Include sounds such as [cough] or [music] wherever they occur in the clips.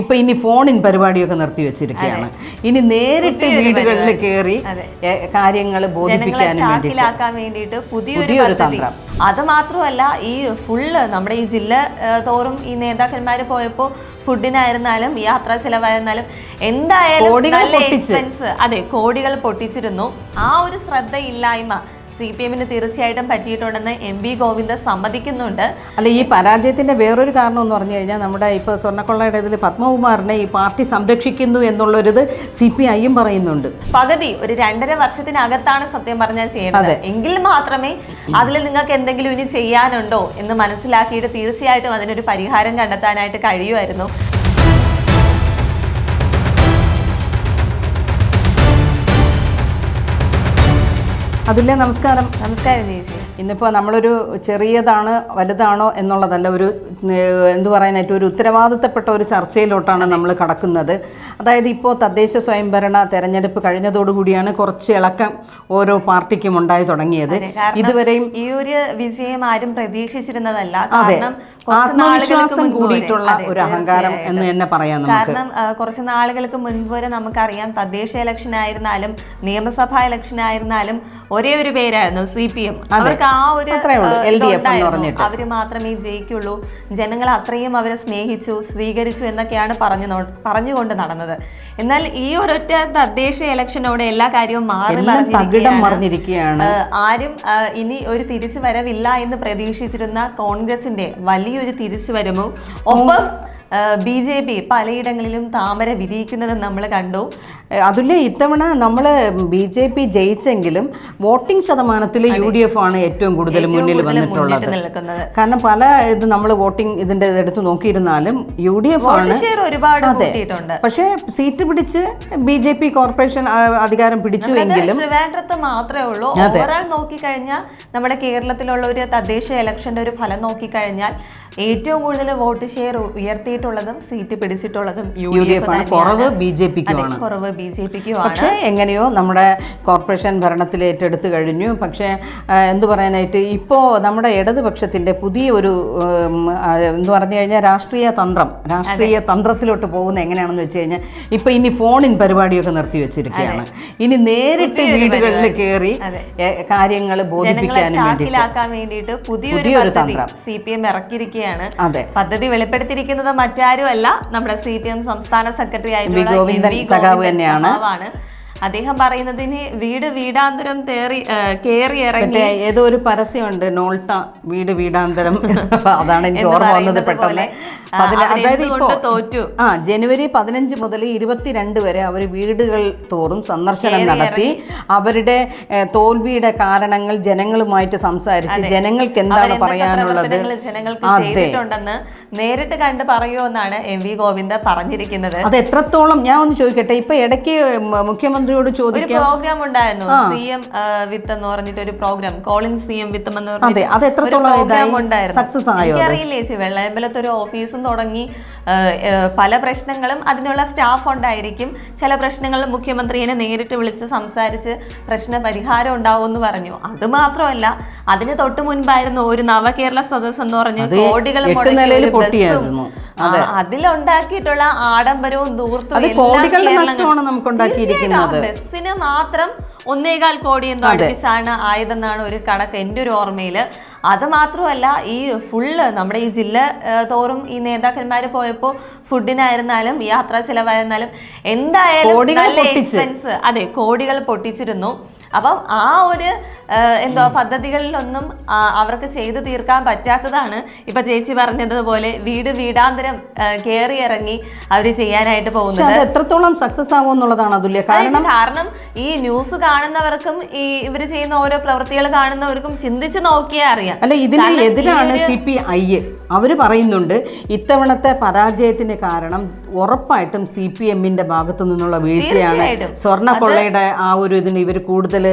ഇപ്പൊ ഇനി ഫോണിൻ പരിപാടിയൊക്കെ നിർത്തി വെച്ചിരിക്കുകയാണ്. ഇനി നേരിട്ട് വീടുകളിൽ കയറി കാര്യങ്ങൾ ബോധിപ്പിക്കാനും വേണ്ടിയിട്ട് പുതിയൊരു തന്ത്രം. അത് മാത്രമല്ല ഈ ഫുള്ള് നമ്മുടെ ഈ ജില്ല തോറും ഈ നേതാക്കന്മാർ പോയപ്പോൾ ഫുഡിനായിരുന്നാലും യാത്രാ ചെലവായിരുന്നാലും എന്തായാലും അതെ കോടികൾ പൊട്ടിച്ചിരുന്നു. ആ ഒരു ശ്രദ്ധയില്ലായ്മ സി പി എമ്മിന് തീർച്ചയായിട്ടും പറ്റിയിട്ടുണ്ടെന്ന് എം വി ഗോവിന്ദ് സമ്മതിക്കുന്നുണ്ട്. അല്ല ഈ പരാജയത്തിന്റെ വേറൊരു കാരണം എന്ന് പറഞ്ഞു കഴിഞ്ഞാൽ നമ്മുടെ ഇപ്പോൾ സ്വർണക്കൊള്ളയുടെ ഇതിൽ പത്മകുമാറിനെ ഈ പാർട്ടി സംരക്ഷിക്കുന്നു എന്നുള്ളൊരിത് സി പി ഐയും പറയുന്നുണ്ട്. പകുതി ഒരു രണ്ടര വർഷത്തിനകത്താണ് സത്യം പറഞ്ഞാൽ ചെയ്യേണ്ടത്. എങ്കിൽ മാത്രമേ അതിൽ നിങ്ങൾക്ക് എന്തെങ്കിലും ഇനി ചെയ്യാനുണ്ടോ എന്ന് മനസ്സിലാക്കിയിട്ട് തീർച്ചയായിട്ടും അതിനൊരു പരിഹാരം കണ്ടെത്താനായിട്ട് കഴിയുമായിരുന്നു. അതുല്യ നമസ്കാരം. നമസ്കാരം ചേച്ചി. ഇന്നിപ്പോൾ നമ്മളൊരു ചെറിയതാണ് വലുതാണോ എന്നുള്ളതല്ല ഒരു എന്തു പറയാനായിട്ട് ഒരു ഉത്തരവാദിത്തപ്പെട്ട ഒരു ചർച്ചയിലോട്ടാണ് നമ്മൾ കടക്കുന്നത്. അതായത് ഇപ്പോൾ തദ്ദേശ സ്വയംഭരണ തെരഞ്ഞെടുപ്പ് കഴിഞ്ഞതോടുകൂടിയാണ് കുറച്ച് ഇളക്കം ഓരോ പാർട്ടിക്കും ഉണ്ടായി തുടങ്ങിയത്. ഇതുവരെയും ഈ ഒരു വിജയം ആരും പ്രതീക്ഷിച്ചിരുന്നതല്ല. കാരണം കുറച്ച് ആത്മവിശ്വാസം കൂടിയിട്ടുള്ള ഒരു അഹങ്കാരം എന്ന് തന്നെ പറയാം കാരണം കുറച്ച് നാളുകൾക്ക് മുൻപ് വരെ നമുക്കറിയാം തദ്ദേശ ഇലക്ഷൻ ആയിരുന്നാലും നിയമസഭാ ഇലക്ഷൻ ആയിരുന്നാലും ഒരേ ഒരു പേരായിരുന്നു സി പി എം. അവർക്ക് ആ ഒരു. അവർ മാത്രമേ ജയിക്കുള്ളൂ. ജനങ്ങൾ അത്രയും അവരെ സ്നേഹിച്ചു സ്വീകരിച്ചു എന്നൊക്കെയാണ് പറഞ്ഞു പറഞ്ഞുകൊണ്ട് നടന്നത്. എന്നാൽ ഈ ഒരൊറ്റ തദ്ദേശ ഇലക്ഷനോടെ എല്ലാ കാര്യവും മാറി എല്ലാം തകിടം മറിഞ്ഞിരിക്കുകയാണ്. മറിഞ്ഞിരിക്കുകയാണ് ആരും ഇനി ഒരു തിരിച്ചു വരവില്ല എന്ന് പ്രതീക്ഷിച്ചിരുന്ന കോൺഗ്രസിന്റെ വലിയൊരു തിരിച്ചു വരവും ഒപ്പം ബി ജെ പി പലയിടങ്ങളിലും താമര വിരിയിക്കുന്നത് നമ്മൾ കണ്ടു. അതിൽ ഇത്തവണ നമ്മൾ ബി ജെ പി ജയിച്ചെങ്കിലും വോട്ടിംഗ് ശതമാനത്തിൽ യു ഡി എഫ് ആണ് ഏറ്റവും കൂടുതൽ മുന്നിൽ വന്നിട്ടുള്ളത്. കാരണം പല ഇത് നമ്മൾ വോട്ടിംഗ് ഇതിന്റെ എടുത്ത് നോക്കിയിരുന്നാലും യു ഡി എഫ് ആണ് ഒരുപാട് പക്ഷേ സീറ്റ് പിടിച്ച് ബി ജെ പി കോർപ്പറേഷൻ അധികാരം പിടിച്ചുവെങ്കിലും ട്രിവാൻഡ്രത്ത് മാത്രമേ ഉള്ളൂ. ഒരാൾ നോക്കിക്കഴിഞ്ഞാൽ നമ്മുടെ കേരളത്തിലുള്ള ഒരു തദ്ദേശ ഇലക്ഷന്റെ ഒരു ഫലം നോക്കിക്കഴിഞ്ഞാൽ ഏറ്റവും കൂടുതൽ വോട്ട് ഷെയർ ഉയർത്തിയിട്ടുള്ളതും സീറ്റ് പിടിച്ചിട്ടുള്ളതും യു ഡി എഫ് ആണ്. കുറവ് ബി ജെ പിക്കും ആണ് കുറവ് ബി ജെ പിക്കും പക്ഷേ എങ്ങനെയോ നമ്മുടെ കോർപ്പറേഷൻ ഭരണത്തിൽ ഏറ്റെടുത്ത് കഴിഞ്ഞു. പക്ഷേ എന്തു പറയാനായിട്ട് ഇപ്പോൾ നമ്മുടെ ഇടതുപക്ഷത്തിന്റെ പുതിയ ഒരു എന്ന് പറഞ്ഞു കഴിഞ്ഞാൽ രാഷ്ട്രീയ തന്ത്രം രാഷ്ട്രീയ തന്ത്രത്തിലോട്ട് പോകുന്ന എങ്ങനെയാണെന്ന് വെച്ച് കഴിഞ്ഞാൽ ഇപ്പോൾ ഇനി ഫോണിൻ പരിപാടിയൊക്കെ നിർത്തി വെച്ചിരിക്കുകയാണ്. ഇനി നേരിട്ട് വീടുകളിൽ കയറി കാര്യങ്ങൾ ബോധിപ്പിക്കാനും വേണ്ടിയിട്ട് പുതിയൊരു തന്ത്രം. സി പി എം ഇറക്കിയിരിക്കുകയാണ്. അതെ. പദ്ധതി വെളിപ്പെടുത്തിയിരിക്കുന്നത് മറ്റാരുമല്ല നമ്മുടെ സി പി എം സംസ്ഥാന സെക്രട്ടറി ആയിട്ടുള്ള വി. ഗോവിന്ദൻ സഖാവ് തന്നെയാണ്. അദ്ദേഹം പറയുന്നതിന് വീട് വീടാന്തരം തേറി കയറി ഇറങ്ങി ഏതോ ഒരു പരസ്യമുണ്ട് നോൾട്ട വീട് വീടാന്തരം. [laughs] അതാണ് എനിക്ക് ഓർമ്മ വന്നത് പെട്ടെന്ന്. അതായത് ഇപ്പോൾ ഇപ്പോ തോറ്റു? ആ ജനുവരി പതിനഞ്ച് മുതൽ ഇരുപത്തിരണ്ട് വരെ അവർ വീടുകൾ തോറും സന്ദർശനം നടത്തി. അവരുടെ തോൽവിയുടെ കാരണങ്ങൾ ജനങ്ങളുമായിട്ട് സംസാരിച്ച് ജനങ്ങൾക്ക് എന്താണ് പറയാനുള്ളത്? ചെയ്തിട്ടുണ്ടെന്ന് നേരിട്ട് കണ്ട് പറയുമെന്നാണ് എം വി ഗോവിന്ദ പറഞ്ഞിരിക്കുന്നത്. അത് എത്രത്തോളം ഞാൻ ഒന്ന് ചോദിക്കട്ടെ ഇപ്പൊ ഇടയ്ക്ക് മ- മുഖ്യമന്ത്രിയോട് ഒരു ചോദിക്കാം പ്രോഗ്രാം ഉണ്ടായിരുന്നു. സി എം വിത്ത് എന്ന് പറഞ്ഞിട്ട് ഒരു programme calling C M with എന്ന് പറഞ്ഞിട്ട് അത് എത്രത്തോളം ഉണ്ടായിരുന്നു. സക്സസ് ആയോ അറിയില്ലേ വെള്ളയമ്പലത്ത് ഒരു ഓഫീസും തുടങ്ങി. പല പ്രശ്നങ്ങളും അതിനുള്ള സ്റ്റാഫ് ഉണ്ടായിരിക്കും. ചില പ്രശ്നങ്ങൾ മുഖ്യമന്ത്രിയെ നേരിട്ട് വിളിച്ച് സംസാരിച്ച് പ്രശ്ന പരിഹാരം ഉണ്ടാവും എന്ന് പറഞ്ഞു. അത് മാത്രമല്ല അതിന് തൊട്ട് മുൻപായിരുന്നു ഒരു നവകേരള സദസ് എന്ന് പറഞ്ഞു കോടികൾ അതിലുണ്ടാക്കിയിട്ടുള്ള ആഡംബരവും ദൂർത്തും. ബസ്സിന് മാത്രം ഒന്നേകാൽ കോടി എന്തോ അടുപ്പിച്ചാണ് ആയതെന്നാണ് ഒരു കണക്ക് എന്റെ ഒരു ഓർമ്മയിൽ അത് മാത്രമല്ല ഈ ഫുള്ള് നമ്മുടെ ഈ ജില്ല തോറും ഈ നേതാക്കന്മാർ പോയപ്പോൾ ഫുഡിനായിരുന്നാലും യാത്രാ ചിലവായിരുന്നാലും എന്തായാലും നല്ല. എക്സ്പെൻസ് അതെ കോടികൾ പൊട്ടിച്ചിരുന്നു. അപ്പം ആ ഒരു എന്തോ പദ്ധതികളിലൊന്നും അവർക്ക് ചെയ്തു തീർക്കാൻ പറ്റാത്തതാണ്. ഇപ്പൊ ചേച്ചി പറഞ്ഞതുപോലെ വീട് വീടാന്തരം കയറി ഇറങ്ങി അവർ ചെയ്യാനായിട്ട് പോകുന്നത്. എത്രത്തോളം സക്സസ് ആവും എന്നുള്ളതാണ് അതുല്യ. കാരണം കാരണം ഈ ന്യൂസ് കാണുന്നവർക്കും ഈ ഇവർ ചെയ്യുന്ന ഓരോ പ്രവൃത്തികൾ കാണുന്നവർക്കും ചിന്തിച്ച് നോക്കിയേ അറിയാം. അല്ല ഇതിന് എതിരാണ് സി പി ഐ. അവർ പറയുന്നുണ്ട് ഇത്തവണത്തെ പരാജയത്തിന് കാരണം ഉറപ്പായിട്ടും സി പി എമ്മിന്റെ ഭാഗത്തു നിന്നുള്ള വീഴ്ചയാണ് സ്വർണ കൊള്ളയുടെ ആ ഒരു ഇതിന് ഇവർ കൂടുതൽ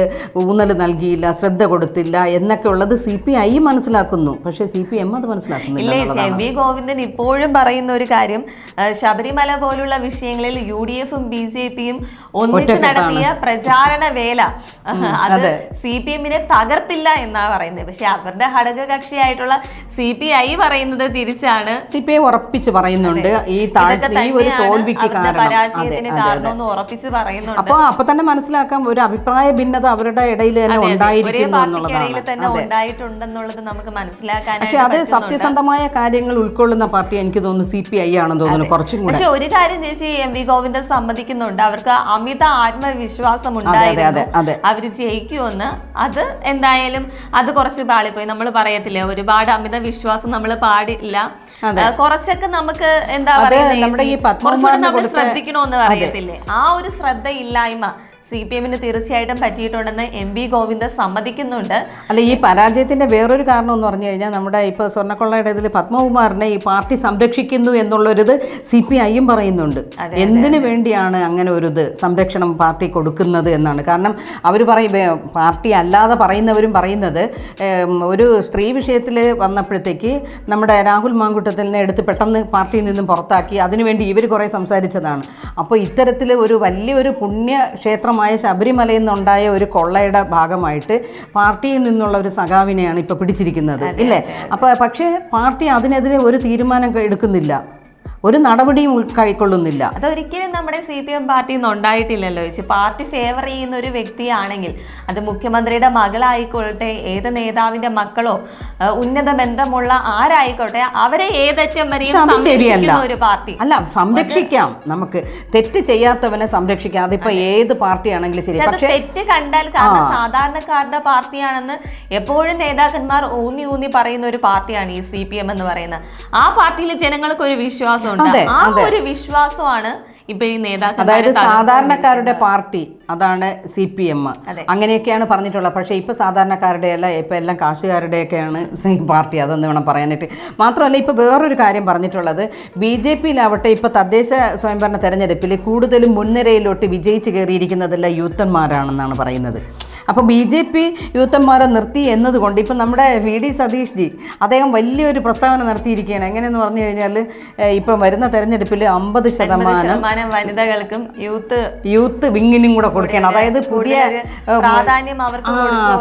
ഊന്നൽ നൽകിയില്ല ശ്രദ്ധ കൊടുത്തില്ല എന്നൊക്കെ ഉള്ളത് സി പി ഐ മനസ്സിലാക്കുന്നു. പക്ഷേ സി പി എം അത് മനസ്സിലാക്കുന്നില്ല ഇല്ലേ എം വി ഗോവിന്ദൻ ഇപ്പോഴും പറയുന്ന ഒരു കാര്യം ശബരിമല പോലുള്ള വിഷയങ്ങളിൽ യു ഡി എഫും ബി ജെ പിയും ഒന്നിച്ച് നടത്തിയ പ്രചാരണ വേല. അത് സി പി എമ്മിനെ തകർത്തില്ല എന്നാണ് പറയുന്നത്. പക്ഷെ അവരുടെ ഘടക കക്ഷിയായിട്ടുള്ള സി പി ഐ പറയുന്നത് തിരിച്ചാണ്. സി പി ഐ ഉറപ്പിച്ച് പറയുന്നുണ്ട്. ഈ താഴ് ഈ ഒരു തോൽവിക്ക് കാരണം. ഉറപ്പിച്ച് പറയുന്നുണ്ട്. അപ്പൊ അപ്പൊ തന്നെ മനസ്സിലാക്കാം ഒരു അഭിപ്രായ ഭിന്നത അവരുടെ ഇടയിൽ തന്നെ ഉണ്ടായിരിക്കുന്നു എന്നുള്ളതാണ്. നമുക്ക് പക്ഷെ അത് സത്യസന്ധമായ കാര്യങ്ങൾ ഉൾക്കൊള്ളുന്ന പാർട്ടി എനിക്ക് തോന്നുന്നു സി പി ഐ ആണെന്ന് തോന്നുന്നു കുറച്ചും കൂടി. പക്ഷെ ഒരു കാര്യം ചേച്ചി എം വി ഗോവിന്ദൻ സമ്മതിക്കുന്നുണ്ട്. അവർക്ക് അമിത ആത്മവിശ്വാസം ഉണ്ടായിരുന്നു അവർ ജയിക്കുമെന്ന്. അത് എന്തായാലും അത് കുറച്ച് പാളിപ്പോയി. നമ്മൾ പറയത്തില്ലേ ഒരുപാട് അമിത വിശ്വാസം നമ്മൾ പാടില്ല. കുറച്ചൊക്കെ നമുക്ക് എന്താ പറയുക നമ്മുടെ ഈ പത്മകുമാറിന് നമ്മൾ കൊടുത്ത- ശ്രദ്ധിക്കണമെന്ന് പറയത്തില്ലേ ആ ഒരു ശ്രദ്ധയില്ലായ്മ സി പി എമ്മിന് തീർച്ചയായിട്ടും പറ്റിയിട്ടുണ്ടെന്ന് എം വി ഗോവിന്ദ് സമ്മതിക്കുന്നുണ്ട്. അല്ല ഈ പരാജയത്തിന്റെ വേറൊരു കാരണം എന്ന് പറഞ്ഞു കഴിഞ്ഞാൽ നമ്മുടെ ഇപ്പോൾ സ്വർണക്കൊള്ളയുടെ ഇതിൽ പത്മകുമാറിനെ ഈ പാർട്ടി സംരക്ഷിക്കുന്നു എന്നുള്ളൊരിത് സി പി ഐയും പറയുന്നുണ്ട് എന്തിനു വേണ്ടിയാണ് അങ്ങനെ ഒരു ഇത് സംരക്ഷണം പാർട്ടി കൊടുക്കുന്നത് എന്നാണ്? കാരണം അവർ പറയും പാർട്ടി അല്ലാതെ പറയുന്നവരും പറയുന്നത് ഒരു സ്ത്രീ വിഷയത്തിൽ വന്നപ്പോഴത്തേക്ക് നമ്മുടെ രാഹുൽ മാങ്കുട്ടത്തിനെ എടുത്ത് പെട്ടെന്ന് പാർട്ടിയിൽ നിന്നും പുറത്താക്കി അതിനുവേണ്ടി ഇവർ കുറേ സംസാരിച്ചതാണ്. അപ്പോൾ ഇത്തരത്തിൽ ഒരു വലിയൊരു പുണ്യക്ഷേത്രമായ ശബരിമലയിൽ നിന്നുണ്ടായ ഒരു കൊള്ളയുടെ ഭാഗമായിട്ട് പാർട്ടിയിൽ നിന്നുള്ള ഒരു സഖാവിനെയാണ് ഇപ്പോൾ പിടിച്ചിരിക്കുന്നത് ഇല്ലേ? അപ്പോൾ പക്ഷേ പാർട്ടി അതിനെതിരെ ഒരു തീരുമാനം എടുക്കുന്നില്ല. ഒരു നടപടിയും ഉൾക്കൈക്കൊള്ളുന്നില്ല അതൊരിക്കലും നമ്മുടെ സി പി എം പാർട്ടിയിൽ നിന്ന് ഉണ്ടായിട്ടില്ലല്ലോ ചേച്ചി പാർട്ടി ഫേവർ ചെയ്യുന്ന ഒരു വ്യക്തിയാണെങ്കിൽ അത് മുഖ്യമന്ത്രിയുടെ മകളായിക്കോട്ടെ ഏത് നേതാവിന്റെ മക്കളോ ഉന്നത ബന്ധമുള്ള ആരായിക്കോട്ടെ അവരെ ഏതറ്റം വരെയും ശരിയല്ല. ഒരു പാർട്ടി. അല്ല സംരക്ഷിക്കാം. നമുക്ക് തെറ്റ് ചെയ്യാത്തവനെ സംരക്ഷിക്കാം. അതിപ്പോ ഏത് പാർട്ടി ആണെങ്കിലും ശരി. പക്ഷേ തെറ്റ് കണ്ടാൽ കാരണം സാധാരണക്കാരുടെ പാർട്ടിയാണെന്ന് എപ്പോഴും നേതാക്കന്മാർ ഊന്നി ഊന്നി പറയുന്ന ഒരു പാർട്ടിയാണ് ഈ സി പി എം എന്ന് പറയുന്നത്. ആ പാർട്ടിയിൽ ജനങ്ങൾക്ക് ഒരു വിശ്വാസമുണ്ട്. അതെ, ആ ഒരു വിശ്വാസമാണ് അതായത് സാധാരണക്കാരുടെ പാർട്ടി അതാണ് സി പി എം അങ്ങനെയൊക്കെയാണ് പറഞ്ഞിട്ടുള്ളത്. പക്ഷേ ഇപ്പോൾ സാധാരണക്കാരുടെ അല്ല ഇപ്പോൾ എല്ലാം കാശുകാരുടെയൊക്കെയാണ് പാർട്ടി. അതെന്ന് വേണം പറയാനായിട്ട്. മാത്രമല്ല ഇപ്പോൾ വേറൊരു കാര്യം പറഞ്ഞിട്ടുള്ളത്. ബി ജെ പിയിലാവട്ടെ ഇപ്പോൾ തദ്ദേശ സ്വയംഭരണ തെരഞ്ഞെടുപ്പിൽ കൂടുതലും മുൻനിരയിലോട്ട് വിജയിച്ച് കയറിയിരിക്കുന്നതെല്ലാം യൂത്തന്മാരാണെന്നാണ് പറയുന്നത്. അപ്പോൾ ബി ജെ പി യൂത്തന്മാരെ നിർത്തി എന്നതുകൊണ്ട് ഇപ്പം നമ്മുടെ വി ഡി സതീഷ് ജി അദ്ദേഹം വലിയൊരു പ്രസ്താവന നടത്തിയിരിക്കുകയാണ്. എങ്ങനെയെന്ന് പറഞ്ഞു കഴിഞ്ഞാൽ ഇപ്പം വരുന്ന തെരഞ്ഞെടുപ്പിൽ അമ്പത് ശതമാനം വനിതകൾക്കും യൂത്ത് യൂത്ത് വിങ്ങിനും കൂടെ കൊടുക്കുകയാണ്. അതായത് പുതിയ കൊടുക്കുകയാണ് പ്രാധാന്യം അവർക്ക്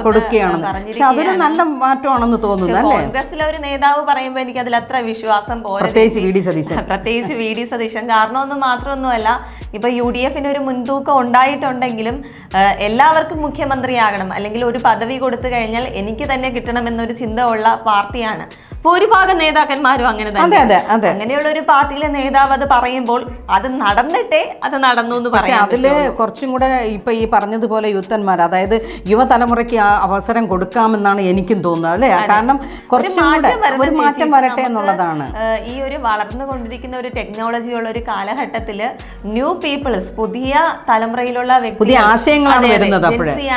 കൊടുക്കുകയാണെന്ന് പക്ഷെ അതൊരു നല്ല മാറ്റമാണെന്ന് തോന്നുന്നു അല്ലേ? കോൺഗ്രസിലെ ഒരു നേതാവ് പറയുമ്പോൾ എനിക്ക് അതിൽ അത്ര വിശ്വാസം പോരാ പ്രത്യേകിച്ച് വി ഡി സതീശൻ. [laughs] പ്രത്യേകിച്ച് വി ഡി സതീശൻ. കാരണമൊന്നും മാത്രമൊന്നുമല്ല ഇപ്പൊ യു ഡി എഫിന് ഒരു മുൻതൂക്കം ഉണ്ടായിട്ടുണ്ടെങ്കിലും എല്ലാവർക്കും എല്ലാവർക്കും മുഖ്യമന്ത്രിയാകണം അല്ലെങ്കിൽ ഒരു പദവി കൊടുത്തു കഴിഞ്ഞാൽ എനിക്ക് തന്നെ കിട്ടണമെന്നൊരു ചിന്ത ഉള്ള പാർട്ടിയാണ്. ഭൂരിഭാഗം നേതാക്കന്മാരും അങ്ങനെ അതെ തന്നെ. അതെ അതെ അങ്ങനെയുള്ള ഒരു പാർട്ടിയിലെ നേതാവ് അത് പറയുമ്പോൾ അത് നടന്നിട്ടേ അത് നടന്നു എന്ന് പറയാം അതിൽ കുറച്ചും കൂടെ ഇപ്പൊ ഈ പറഞ്ഞതുപോലെ യുദ്ധന്മാർ അതായത് യുവതലമുറയ്ക്ക് ആ അവസരം കൊടുക്കാമെന്നാണ് എനിക്കും തോന്നുന്നത് അല്ലേ? കാരണം കുറച്ചും കൂടെ ഒരു മാറ്റം വരട്ടെ എന്നുള്ളതാണ്. ഈ ഒരു വളർന്നുകൊണ്ടിരിക്കുന്ന ഒരു ടെക്നോളജി ഉള്ള ഒരു കാലഘട്ടത്തിൽ ന്യൂ പീപ്പിൾസ് പുതിയ തലമുറയിലുള്ള പുതിയ ആശയങ്ങളാണ്. വരുന്നത്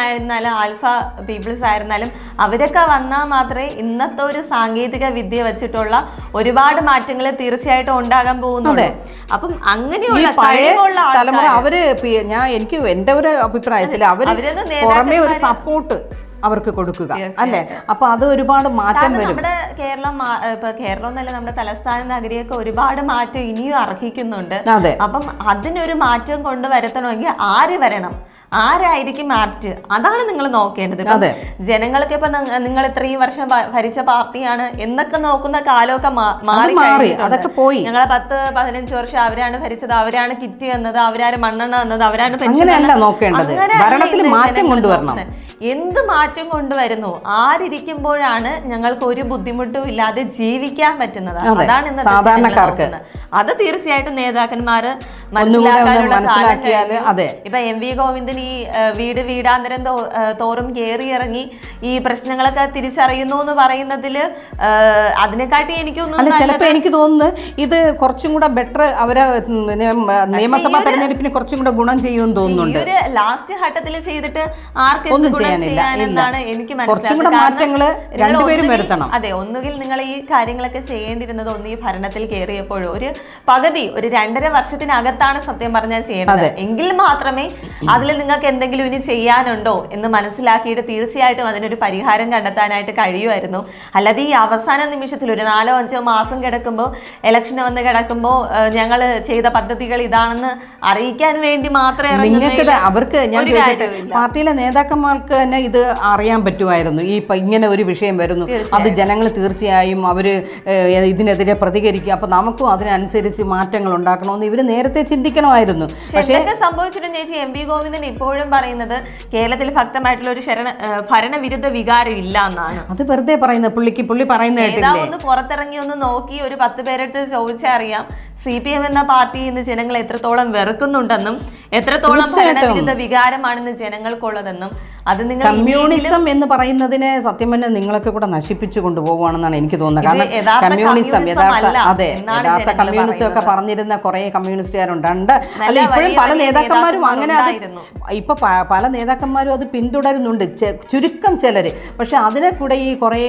ആയിരുന്നാലും ആൽഫ പീപ്പിൾസ് ആയിരുന്നാലും അവരൊക്കെ വന്നാൽ മാത്രമേ ഇന്നത്തെ ഒരു സാങ്കേതിക വിദ്യ വെച്ചിട്ടുള്ള ഒരുപാട് മാറ്റങ്ങൾ തീർച്ചയായിട്ടും ഉണ്ടാകാൻ പോകുന്നുണ്ട്. അപ്പം അങ്ങനെയുള്ള കഴിവുള്ള തലമുറ അവർ ഞാൻ എനിക്ക് എന്റെ ഒരു അഭിപ്രായത്തിൽ അവർ പുറമേ ഒരു സപ്പോർട്ട് അവർക്ക് കൊടുക്കുക അല്ലേ? അപ്പൊ അത് ഒരുപാട് മാറ്റം വരും. നമ്മുടെ കേരളം ഇപ്പൊ കേരളം എന്നല്ല നമ്മുടെ തലസ്ഥാന നഗരിയൊക്കെ ഒരുപാട് മാറ്റം ഇനിയും അർഹിക്കുന്നുണ്ട്. അപ്പം അതിനൊരു മാറ്റം കൊണ്ടുവരുത്തണമെങ്കിൽ ആര് വരണം? ആരായിരിക്കും ആപ്റ്റ്? അതാണ് നിങ്ങൾ നോക്കേണ്ടത്. ജനങ്ങൾക്ക് ഇപ്പൊ നിങ്ങൾ ഇത്രയും വർഷം ഭരിച്ച പാർട്ടിയാണ് എന്നൊക്കെ നോക്കുന്ന കാലമൊക്കെ മാറി അതൊക്കെ പോയി. ഞങ്ങളെ പത്ത് പതിനഞ്ച് വർഷം അവരാണ് ഭരിച്ചത്. അവരാണ് കിറ്റ് എന്നത് അവരാണ് മണ്ണെണ്ണ എന്നത് അവരാണ് അങ്ങനെയല്ല നോക്കേണ്ടത്. ഭരണത്തിൽ മാറ്റം കൊണ്ടുവരണം. എന്ത് മാറ്റം കൊണ്ടുവരുന്നു? ആരിയ്ക്കുമ്പോഴാണ് ഞങ്ങൾക്ക് ഒരു ബുദ്ധിമുട്ടും ഇല്ലാതെ ജീവിക്കാൻ പറ്റുന്നത്? അതാണ് ഇന്ന്. അത് തീർച്ചയായിട്ടും നേതാക്കന്മാര് ഒന്നുകൂടെ മനസ്സിലാക്കാനുള്ള. ഇപ്പൊ എം വി ഗോവിന്ദൻ ഈ വീട് വീടാന്തരം തോറും കയറി ഇറങ്ങി ഈ പ്രശ്നങ്ങളൊക്കെ തിരിച്ചറിയുന്നു എന്ന് പറയുന്നതിൽ അതിനെക്കാട്ടി എനിക്ക് അല്ല ചിലപ്പോൾ എനിക്ക് തോന്നുന്നു ഇത് കുറച്ചും കൂടെ ബെറ്റർ അവരെ നിയമസഭാ തെരഞ്ഞെടുപ്പിന് കുറച്ചും കൂടെ ഗുണം ചെയ്യുമെന്ന് തോന്നുന്നുണ്ട്. ഒരു ലാസ്റ്റ് ഘട്ടത്തിൽ ചെയ്തിട്ട് ആർക്കും ഒന്നും ചെയ്യാനില്ല, ചെയ്യാനെന്നാണ് എനിക്ക് കുറച്ചും കൂടെ മാറ്റങ്ങൾ രണ്ടുപേരും വരുത്തണം. അതെ ഒന്നുകിൽ നിങ്ങൾ ഈ കാര്യങ്ങളൊക്കെ ചെയ്യേണ്ടിരുന്നത് ഒന്ന് ഈ ഭരണത്തിൽ കയറിയപ്പോഴും ഒരു പകുതി ഒരു രണ്ടര വർഷത്തിനകത്താണ് സത്യം പറഞ്ഞാൽ ചെയ്യേണ്ടത്. എങ്കിൽ മാത്രമേ അതിൽ നിങ്ങൾക്ക് എന്തെങ്കിലും ഇനി ചെയ്യാനുണ്ടോ എന്ന് മനസ്സിലാക്കിയിട്ട് തീർച്ചയായിട്ടും അതിനൊരു പരിഹാരം കണ്ടെത്താനായിട്ട് കഴിയുമായിരുന്നു. അല്ലാതെ ഈ അവസാന നിമിഷത്തിൽ ഒരു നാലോ അഞ്ചോ മാസം കിടക്കുമ്പോൾ ഇലക്ഷൻ വന്ന് കിടക്കുമ്പോൾ ഞങ്ങൾ ചെയ്ത പദ്ധതികൾ ഇതാണെന്ന് അറിയിക്കാൻ വേണ്ടി മാത്രമേ നിങ്ങൾക്ക് അവർക്ക് ഞാൻ പാർട്ടിയിലെ നേതാക്കന്മാർക്ക് തന്നെ ഇത് അറിയാൻ പറ്റുമായിരുന്നു. ഈ ഇങ്ങനെ ഒരു വിഷയം വരുന്നു. അത് ജനങ്ങൾ തീർച്ചയായും അവർ ഇതിനെതിരെ പ്രതികരിക്കും. അപ്പൊ നമുക്കും അതിനനുസരിച്ച് മാറ്റങ്ങൾ ഉണ്ടാക്കണമെന്ന് ഇവർ നേരത്തെ ചിന്തിക്കണമായിരുന്നു. പക്ഷേ എന്തൊക്കെ സംഭവിച്ചിട്ടും ചേച്ചി എം വി ഗോവിന്ദൻ ഇപ്പോഴും പറയുന്നത് കേരളത്തിൽ ഭക്തമായിട്ടുള്ള ഒരു ശരണ ഭരണവിരുദ്ധ വികാരം ഇല്ല എന്നാണ്. അത് വെറുതെ പറയുന്നത് പുള്ളിക്ക് പുള്ളി പറയുന്നത് ഒന്ന് പുറത്തിറങ്ങി ഒന്ന് നോക്കി ഒരു പത്ത് പേരെടുത്ത് ചോദിച്ചാൽ അറിയാം. സി പി എം എന്ന പാർട്ടി ഇന്ന് ജനങ്ങൾ എത്രത്തോളം വെറുക്കുന്നുണ്ടെന്നും എത്രത്തോളം ഭരണവിരുദ്ധ വികാരമാണെന്ന് ജനങ്ങൾക്കുള്ളതെന്നും അത് നിങ്ങൾ കമ്മ്യൂണിസം എന്ന് പറയുന്നതിനെ സത്യം പറഞ്ഞാൽ നിങ്ങളൊക്കെ കൂടെ നശിപ്പിച്ചു കൊണ്ടുപോകുവാണെന്നാണ് എനിക്ക് തോന്നുന്നത്. കാരണം കമ്മ്യൂണിസം യഥാർത്ഥ അതെ യഥാർത്ഥ കമ്മ്യൂണിസം ഒക്കെ പറഞ്ഞിരുന്ന കുറെ കമ്മ്യൂണിസ്റ്റുകാരുണ്ട്. ഉണ്ട് അല്ല ഇപ്പോഴും പല നേതാക്കന്മാരും അങ്ങനെ അത്. ഇപ്പൊ പല നേതാക്കന്മാരും അത് പിന്തുടരുന്നുണ്ട്. ചുരുക്കം ചിലര്. പക്ഷെ അതിനെ കൂടെ ഈ കുറേ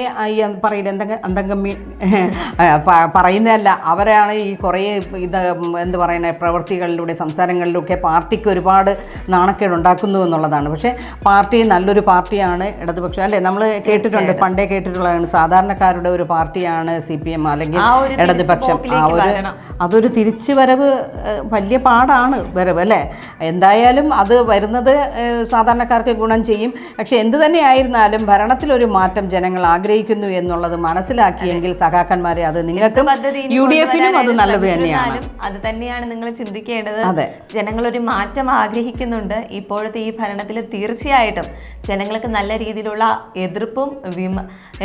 പറയില്ല എന്തെങ്കിലും എന്തെങ്കിലും [laughs] പറയുന്നതല്ല. അവരാണ് ഈ കുറേ ഇത് എന്ത് പറയുന്നത് പ്രവൃത്തികളിലൂടെ സംസാരങ്ങളിലൂടെ പാർട്ടിക്ക് ഒരുപാട് നാണക്കേട് ഉണ്ടാക്കുന്നു എന്നുള്ളതാണ്. പക്ഷേ പാർട്ടി നല്ലൊരു പാർട്ടിയാണ് ഇടതുപക്ഷം അല്ലേ? നമ്മൾ കേട്ടിട്ടുണ്ട് പണ്ടേ കേട്ടിട്ടുള്ളതാണ് സാധാരണക്കാരുടെ ഒരു പാർട്ടിയാണ് സി പി എം അല്ലെങ്കിൽ ഇടതുപക്ഷം. ആ ഒരു അതൊരു തിരിച്ചു വരവ് വലിയ പാടാണ് വരവ് അല്ലേ? എന്തായാലും അത് വരുന്നത് സാധാരണക്കാർക്ക് ഗുണം ചെയ്യും. പക്ഷെ എന്ത് തന്നെയായിരുന്നാലും ഭരണത്തിലൊരു മാറ്റം ജനങ്ങൾ ആഗ്രഹിക്കുന്നു എന്നുള്ളത് മനസ്സിലാക്കിയെങ്കിൽ സഖാക്കന്മാരെ അത് നിങ്ങൾക്കും യു ഡി എഫിനും അത് നല്ലത് നല്ലത് തന്നെയാണ്. അത് തന്നെയാണ് നിങ്ങൾ ചിന്തിക്കേണ്ടത്. ജനങ്ങൾ ഒരു മാറ്റം ആഗ്രഹിക്കുന്നുണ്ട്. ഇപ്പോഴത്തെ ഈ ഭരണത്തിൽ തീർച്ചയായിട്ടും ജനങ്ങൾക്ക് നല്ല രീതിയിലുള്ള എതിർപ്പും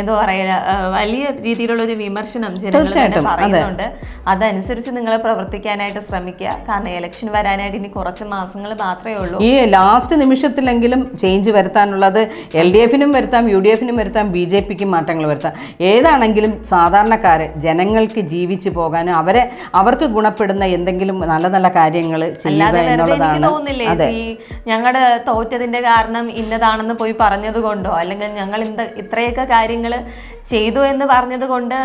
എന്താ പറയുക വലിയ രീതിയിലുള്ള ഒരു വിമർശനം ജനങ്ങൾ പറയുന്നുണ്ട്. അതനുസരിച്ച് നിങ്ങൾ പ്രവർത്തിക്കാനായിട്ട് ശ്രമിക്കുക. കാരണം ഇലക്ഷൻ വരാനായിട്ട് ഇനി കുറച്ച് മാസങ്ങൾ മാത്രമേ ഉള്ളൂ. ഈ ലാസ്റ്റ് നിമിഷത്തിലെങ്കിലും ചേഞ്ച് വരുത്താനുള്ളത് എൽ ഡി എഫിനും വരുത്താം യു ഡി എഫിനും വരുത്താം ബി ജെ പിക്കും മാറ്റങ്ങൾ വരുത്താം. ഏതാണെങ്കിലും സാധാരണക്കാർ ജനങ്ങൾക്ക് ജീവിച്ചു പോകാനും അവരെ അവർക്ക് ഗുണപ്പെടുന്ന എന്തെങ്കിലും നല്ല നല്ല കാര്യങ്ങൾ ചെയ്യുക എന്നുള്ളതാണ് ഈ ഞങ്ങളുടെ തോറ്റതിന്റെ കാരണം ഇന്നതാണെന്ന് പോയി പറഞ്ഞത് കൊണ്ടോ? അല്ലെങ്കിൽ ഞങ്ങൾ ഇന്ത ഇത്രയൊക്കെ കാര്യങ്ങൾ ചെയ്തു എന്ന് പറഞ്ഞത് കൊണ്ട്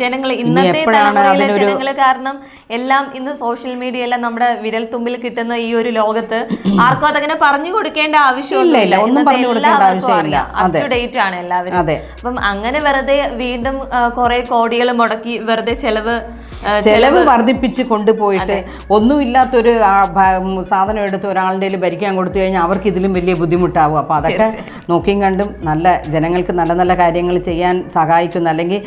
ജനങ്ങൾ ഇന്നത്തെ തലമുറയിലെ ജനങ്ങൾ കാരണം എല്ലാം ഇന്ന് സോഷ്യൽ മീഡിയ എല്ലാം നമ്മുടെ വിരൽ തുമ്പിൽ കിട്ടുന്ന ഈ ഒരു ലോകത്ത് [clears throat] ആർക്കും അതങ്ങനെ പറഞ്ഞു കൊടുക്കേണ്ട ആവശ്യമില്ല ഒന്നും പറഞ്ഞു കൊടുക്കേണ്ട ആവശ്യമില്ല. അപ് ടു ഡേറ്റ് ആണ് എല്ലാവരും. അപ്പം അങ്ങനെ വെറുതെ വീണ്ടും കുറെ കോടികൾ മുടക്കി വെറുതെ ചെലവ് ചെലവ് ചെലവ് വർദ്ധിപ്പിച്ച് കൊണ്ടുപോയിട്ട് ഒന്നുമില്ലാത്തൊരു സാധനം എടുത്ത് ഒരാളുടെ ഭരിക്കാൻ കൊടുത്തു കഴിഞ്ഞാൽ അവർക്ക് ഇതിലും വലിയ ബുദ്ധിമുട്ടാവും. അപ്പോൾ അതൊക്കെ നോക്കിയും കണ്ടും നല്ല ജനങ്ങൾക്ക് നല്ല നല്ല കാര്യങ്ങൾ ചെയ്യാൻ സഹായിക്കുന്ന അല്ലെങ്കിൽ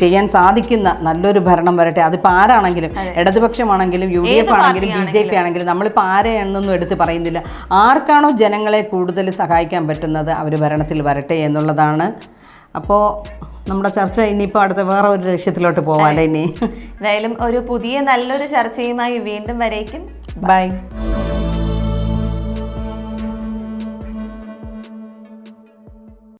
ചെയ്യാൻ സാധിക്കുന്ന നല്ലൊരു ഭരണം വരട്ടെ. അതിപ്പോൾ ആരാണെങ്കിലും ഇടതുപക്ഷമാണെങ്കിലും യു ഡി എഫ് ആണെങ്കിലും ബി ജെ. പി ആണെങ്കിലും നമ്മളിപ്പോൾ ആരെയാണെന്നൊന്നും എടുത്ത് പറയുന്നില്ല. ആർക്കാണോ ജനങ്ങളെ കൂടുതൽ സഹായിക്കാൻ പറ്റുന്നത് അവർ ഭരണത്തിൽ വരട്ടെ എന്നുള്ളതാണ്. അപ്പോൾ നമ്മുടെ ചർച്ച ഇനിയിപ്പോൾ അടുത്ത വേറെ ഒരു ലക്ഷ്യത്തിലോട്ട് പോവാല്ലേ ഇനി? [laughs] എന്തായാലും ഒരു പുതിയ നല്ലൊരു ചർച്ചയുമായി വീണ്ടും വരേക്കും. ബൈ